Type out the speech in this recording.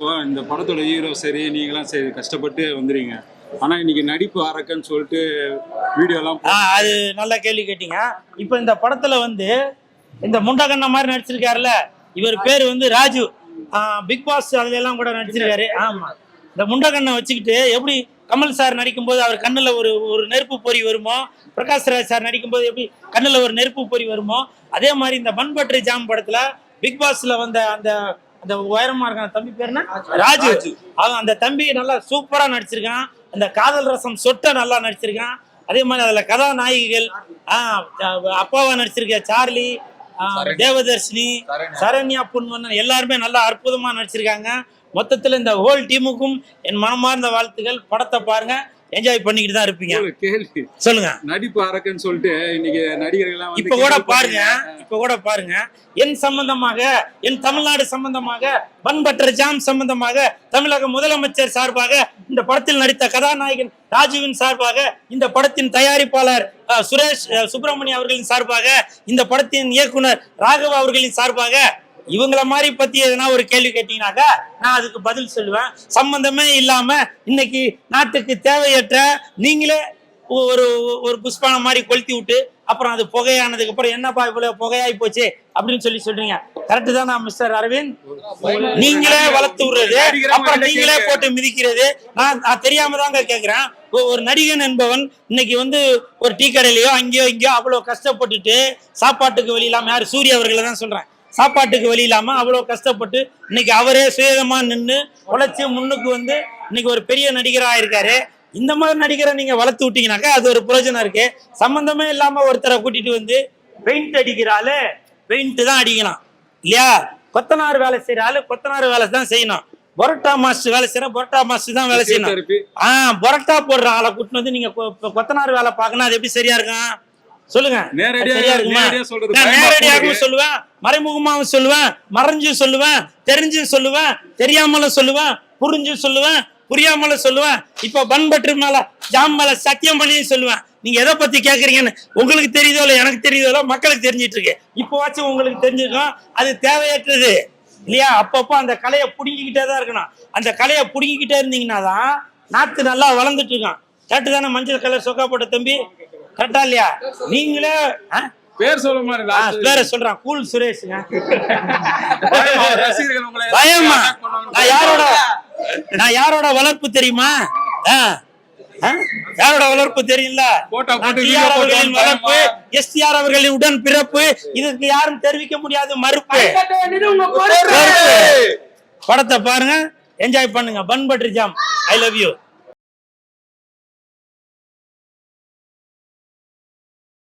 இப்போ இந்த படத்தோட ஹீரோ சரி நீங்களாம் சரி கஷ்டப்பட்டு வந்துறீங்க ஆனா இன்னைக்கு நடிப்பு அரக்கன்னு சொல்லிட்டு வீடியோலாம் ஆ அது நல்ல கேள்வி கேட்டீங்க. இப்போ இந்த படத்துல வந்து இந்த முண்டகண்ண மாதிரி நடிச்சிருக்காருல்ல இவர் பேர் வந்து ராஜு. பிக் பாஸ் அதுல எல்லாம் கூட நடிச்சிருக்காரு. ஆமா. இந்த முண்டகண்ணை வச்சுக்கிட்டு எப்படி கமல் சார் நடிக்கும்போது அவர் கண்ணில் ஒரு ஒரு நெருப்பு பொறி வருமோ? பிரகாஷ் ராஜ் சார் நடிக்கும்போது எப்படி கண்ணில் ஒரு நெருப்பு பொறி வருமோ? அதே மாதிரி இந்த மண்பற்று ஜாம் படத்தில் பிக் பாஸில் வந்த அந்த அந்த உயரமா இருக்கான தம்பி பேர் என்ன? ராஜு. அவன் அந்த தம்பி நல்லா சூப்பரா நடிச்சிருக்கான். அந்த காதல் ரசம் சொட்ட நல்லா நடிச்சிருக்கான். அதே மாதிரி அதுல கதாநாயகிகள் அப்பாவா நடிச்சிருக்க சார்லி தேவதர்ஷினி சரண்யா. புன்வண்ணன் எல்லாருமே நல்லா அற்புதமா நடிச்சிருக்காங்க. மொத்தத்துல இந்த ஹோல் டீமுக்கும் என் மனமார்ந்த வாழ்த்துக்கள். படத்தை பாருங்க. என்ஜாய் பண்ணிக்கிட்டு தான் இருப்பீங்க. சொல்லுங்க. நடிப்பு அரக்கன்னு சொல்லிட்டு இன்னைக்கு நடிகர்கள்லாம் வந்து இப்ப கூட பாருங்க. இப்ப கூட பாருங்க. என் சம்பந்தமாக என் தமிழ்நாடு சம்பந்தமாக பண்பற்ற ஜாம் சம்பந்தமாக தமிழக முதலமைச்சர் சார்பாக இந்த படத்தில் நடித்த கதாநாயகன் ராஜுவின் சார்பாக இந்த படத்தின் தயாரிப்பாளர் சுரேஷ் சுப்பிரமணியம் அவர்களின் சார்பாக இந்த படத்தின் இயக்குனர் ராகவ அவர்களின் சார்பாக இவங்கள மாதிரி பத்தி எதனா ஒரு கேள்வி கேட்டீங்கன்னாக்கா நான் அதுக்கு பதில் சொல்லுவேன். சம்பந்தமே இல்லாம இன்னைக்கு நாட்டுக்கு தேவையற்ற நீங்களே ஒரு ஒரு புஷ்பான மாதிரி கொளுத்தி விட்டு அப்புறம் அது புகையானதுக்கு அப்புறம் என்னப்பா இவ்வளவு புகையாயி போச்சு அப்படின்னு சொல்லி சொல்றீங்க. கரெக்ட் தானா மிஸ்டர் அரவிந்த்? நீங்களே வளர்த்து விடுறது அப்புறம் நீங்களே போட்டு மிதிக்கிறது. நான் நான் தெரியாம தாங்க கேக்குறேன் ஒரு நடிகன் என்பவன் இன்னைக்கு வந்து ஒரு டீ கடையிலயோ அங்கேயோ இங்கேயோ அவ்வளவு கஷ்டப்பட்டுட்டு சாப்பாட்டுக்கு வழி இல்லாம யார்? சூரிய அவர்களை தான் சொல்றேன். சாப்பாட்டுக்கு வழி இல்லாம அவ்வளவு கஷ்டப்பட்டு இன்னைக்கு அவரே சுயதமா நின்று உழைச்சு முன்னுக்கு வந்து இன்னைக்கு ஒரு பெரிய நடிகரா இருக்காரு. இந்த மாதிரி நடிகரை நீங்க வளர்த்து விட்டீங்கன்னாக்கா அது ஒரு பிரயோஜனம் இருக்கு. சம்பந்தமே இல்லாம ஒருத்தரை கூட்டிட்டு வந்து பெயிண்ட் அடிக்கிறாள் பெயிண்ட் தான் அடிக்கலாம் இல்லையா? கொத்தனார் வேலை செய்யற ஆளு கொத்தனார் வேலை தான் செய்யணும். பொரோட்டா மாஸ்டர் வேலை செய்யற பொரோட்டா மாஸ்டர் தான் வேலை செய்யணும். ஆ பொரோட்டா போடுற ஆளை கூட்டிட்டு வந்து நீங்க கொத்தனார் வேலை பார்க்கணும். அது எப்படி சரியா இருக்கும்? சொல்லுங்க. அது நேரடியா- சரியா இருக்குமா? நேரடியா சொல்றது நான் பயமா நேரடியாகவும். சொல்லுவேன் மறைமுகமாகவும் சொல்லுவேன் மறைஞ்சும் சொல்லுவேன் தெரிஞ்சும் சொல்லுவேன் தெரியாமலும் சொல்லுவேன் புரிஞ்சும் சொல்லுவேன் புரியாமலும் சொல்லுவேன். இப்ப பண்பற்று மேல ஜாம் மேல சத்தியம் பண்ணியும் சொல்லுவேன். நீங்க எதை பத்தி கேக்குறீங்கன்னு உங்களுக்கு தெரியுதோ இல்ல எனக்கு தெரியுதோ இல்ல மக்களுக்கு தெரிஞ்சிட்டு இருக்கு இப்போ வாச்சும் உங்களுக்கு தெரிஞ்சிருக்கும் அது தேவையற்றது. இல்லையா? அப்பப்போ அந்த கலையை புடுங்கிக்கிட்டே தான் இருக்கணும். அந்த கலையை புடுங்கிக்கிட்டே இருந்தீங்கன்னா தான் நாத்து நல்லா வளர்ந்துட்டு இருக்கான் கரெக்டு தானே மஞ்சள் கலர் சொக்கா போட்ட தம்பி? கரெக்டா இல்லையா? நீங்களே ஆ? பேர் சொல்ல மாதிரி ஆ, last பேரை சொல்றான் கூல் சுரேஷுங்க. பயமா. நான் யாரோட நான் யாரோட வளர்ப்பு தெரியுமா? ஆ? ஆ? யாரோட வளர்ப்பு video அவர்களின் வளர்ப்பு எஸ்டிஆர் அவர்களின் உடன் பிறப்பு இதுக்கு யாரும் தெரிவிக்க முடியாது மறுப்பு. மறுப்பு. படத்தை பாருங்க என்ஜாய் பண்ணுங்க. Bun butter jam. I love you